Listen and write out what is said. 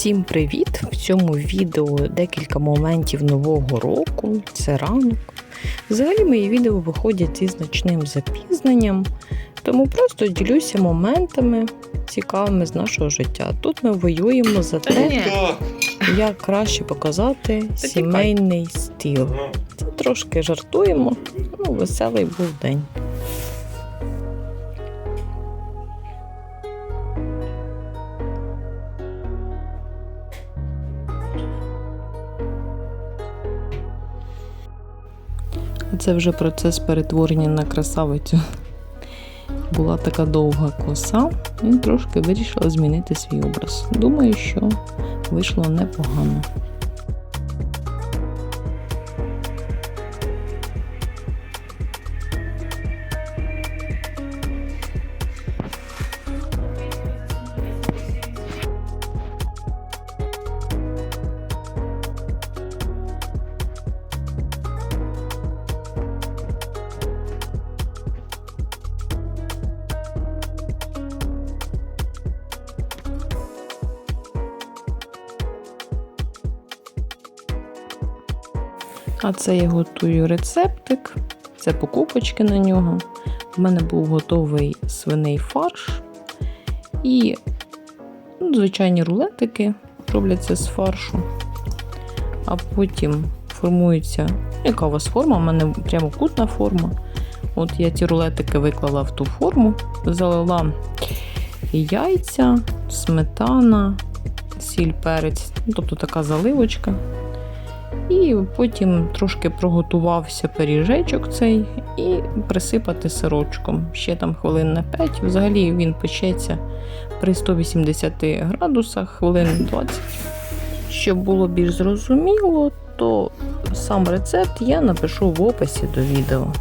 Всім привіт! В цьому відео декілька моментів нового року. Це ранок. Взагалі мої відео виходять із значним запізненням, тому просто ділюся моментами цікавими з нашого життя. Тут ми воюємо за те, як краще показати сімейний стіл. Це трошки жартуємо, ну веселий був день. Це вже процес перетворення на красавицю. Була така довга коса, і трошки вирішила змінити свій образ. Думаю, що вийшло непогано. А це я готую рецептик, це покупочки на нього. У мене був готовий свиний фарш і ну, звичайні рулетики робляться з фаршу. А потім формується, яка у вас форма? У мене прямокутна форма. От я ці рулетики виклала в ту форму, залила яйця, сметана, сіль, перець, ну, тобто така заливочка. І потім трошки проготувався пиріжечок цей і присипати сирочком. Ще там хвилин на 5. Взагалі він печеться при 180 градусах хвилин 20. Щоб було більш зрозуміло, то сам рецепт я напишу в описі до відео.